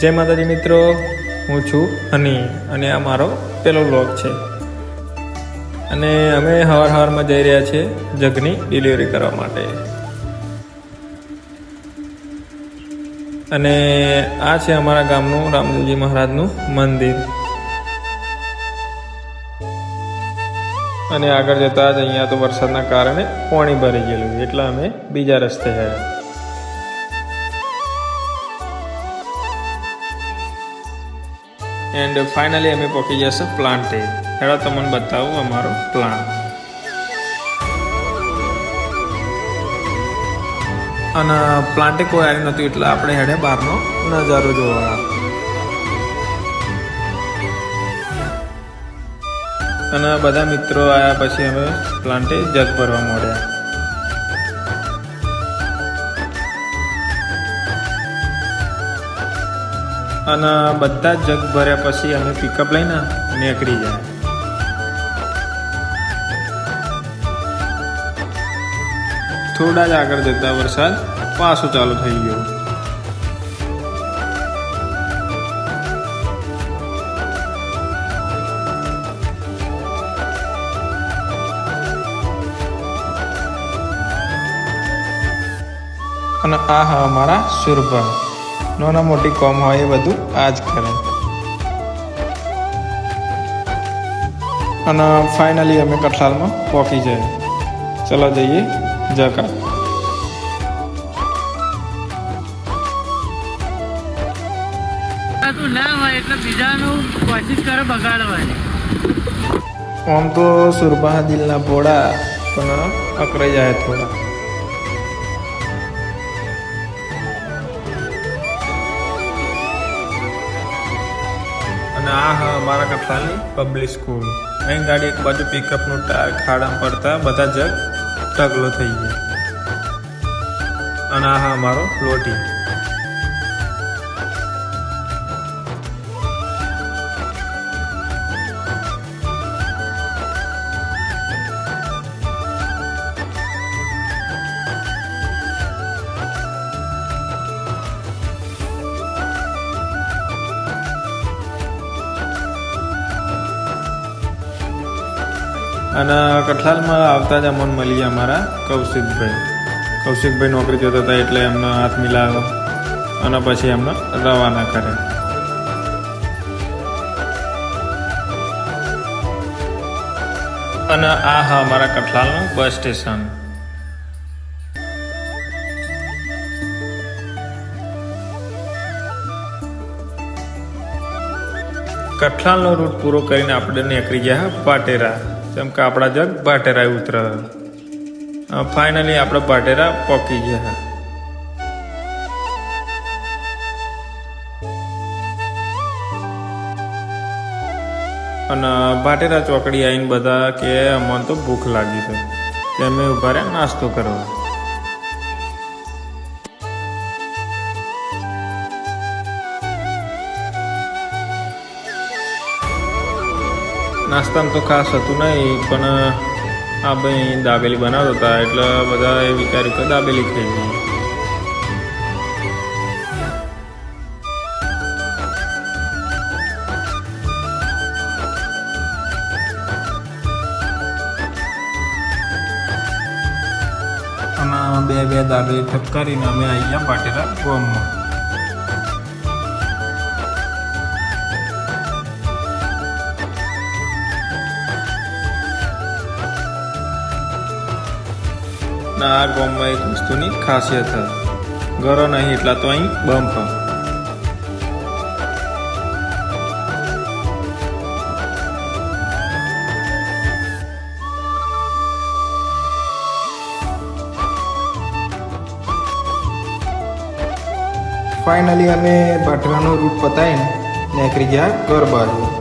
જય માતાજી મિત્રો, હું છું હની અને આ મારો પહેલો વ્લોગ છે. અને અમે હવાર હવારમાં જઈ રહ્યા છીએ જગની ડિલિવરી કરવા માટે. અને આ છે અમારા ગામનું રામદેવજી મહારાજનું મંદિર. અને આગળ જતા જ અહીંયા તો વરસાદના કારણે પાણી ભરી ગયેલું એટલે અમે બીજા રસ્તે ગયા. એન્ડ ફાઇનલી અમે પહોંચી જશે પ્લાન્ટે હેડા તમને બતાવું અમારો પ્લાન્ટ અને પ્લાન્ટે કોઈ આવ્યું નહોતું, એટલે આપણે હેડે બહારનો નજારો જોવા અને બધા મિત્રો આવ્યા પછી અમે પ્લાન્ટે જગ ભરવા મળ્યા. અને બધા જ જગ ભર્યા પછી અમે પિકઅપ લઈને નીકળી જાય થોડા જ આગળ જતા વરસાદ પાછો ચાલુ થઈ ગયો. અને આ હા અમારા સુરભા નાના મોટી કોમ હોય એ બધું આ જ કરે. અને ફાઇનલી અમે કઠલાલમાં પહોંચી જઈએ. ચલો જઈએ જકા ના હોય એટલે બીજાનું કોશિશ કરે બગાડવાની. આમ તો સુરભા દિલના પોળા પણ અકરાઈ જાય થોડા. અને આ હા અમારા કઠલાલની પબ્લિક સ્કૂલ અહીં ગાડી એક બાજુ પિકઅપનું ટાયર ખાડા પડતા બધા જગ ઢગલો થઈ ગયો. અને આ હા અમારો લોટી. અને કઠલાલમાં આવતા જ અમને મળી અમારા, કૌશિકભાઈ. કૌશિકભાઈ નોકરી જતા હતા એટલે એમનો હાથ મિલાવ્યો અને પછી એમને રવાના કરે અને આ હા અમારા કઠલાલનું બસ સ્ટેશન. કઠલાલનો રૂટ પૂરો કરીને આપણે નીકળી ગયા પાટેરા. જેમ કે આપણા જગ ભાટેરા ઉતર ફાઇનલી આપણે ભાટેરા પહોંચી ગયા. અને ભાટેરા ચોકડી આવીને બધા કે, અમને તો ભૂખ લાગી છે. તેમ ઊભા રહ્યા, નાસ્તો કરવા. નાસ્તામાં તો ખાસ હતું નહીં, પણ આ ભાઈ દાબેલી બનાવતા હતા, એટલે બધા એ વિચાર્યું કે દાબેલી ખાઈ અને બે બે દાબેલી ઠપકારીને અમે ગયા પાટેરા ગોમમાં. ના આ ગામમાં એક વસ્તુની ખાસિયત હતી ઘરો નહીં એટલા તો અહીં બમ્પ ફાઇનલી અમે ભાટરાનો રૂટ પતાવીને નીકળી ગયા ઘર બાજુ.